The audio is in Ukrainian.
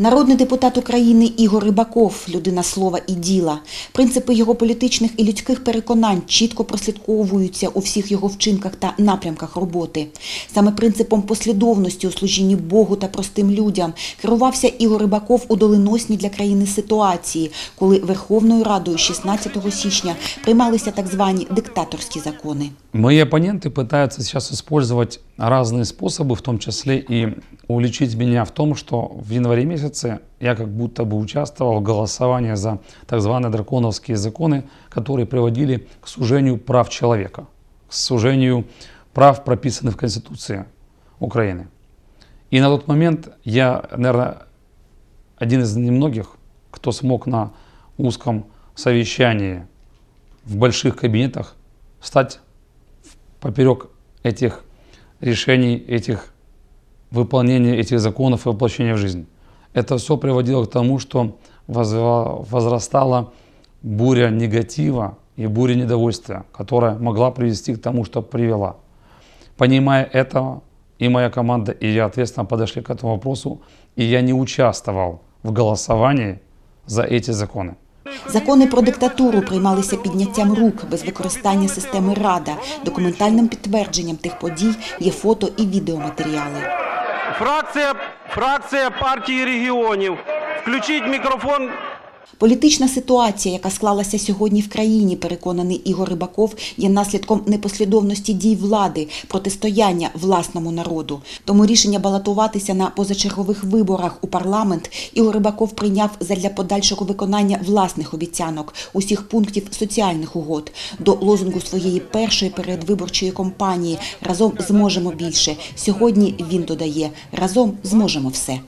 Народний депутат України Ігор Рибаков – людина слова і діла. Принципи його політичних і людських переконань чітко прослідковуються у всіх його вчинках та напрямках роботи. Саме принципом послідовності у служінні Богу та простим людям керувався Ігор Рибаков у доленосній для країни ситуації, коли Верховною Радою 16 січня приймалися так звані диктаторські закони. Мои оппоненты пытаются сейчас использовать разные способы, в том числе и уличить меня в том, что в январе месяце я как будто бы участвовал в голосовании за так званые драконовские законы, которые приводили к сужению прав человека, к сужению прав, прописанных в Конституции Украины. И на тот момент я, наверное, один из немногих, кто смог на узком совещании в больших кабинетах стать поперек этих решений, этих выполнения этих законов и воплощения в жизнь. Это все приводило к тому, что возра- возрастала буря негатива и буря недовольствия, которая могла привести к тому, что привела. Понимая это, и моя команда, и я ответственно подошли к этому вопросу, и я не участвовал в голосовании за эти законы. Закони про диктатуру приймалися підняттям рук без використання системи Рада. Документальним підтвердженням тих подій є фото і відеоматеріали. Фракція, фракція партії регіонів. Включіть мікрофон. Політична ситуація, яка склалася сьогодні в країні, переконаний Ігор Рибаков, є наслідком непослідовності дій влади, протистояння власному народу. Тому рішення балотуватися на позачергових виборах у парламент Ігор Рибаков прийняв задля подальшого виконання власних обіцянок, усіх пунктів соціальних угод, до лозунгу своєї першої передвиборчої кампанії «Разом зможемо більше». Сьогодні він додає «Разом зможемо все».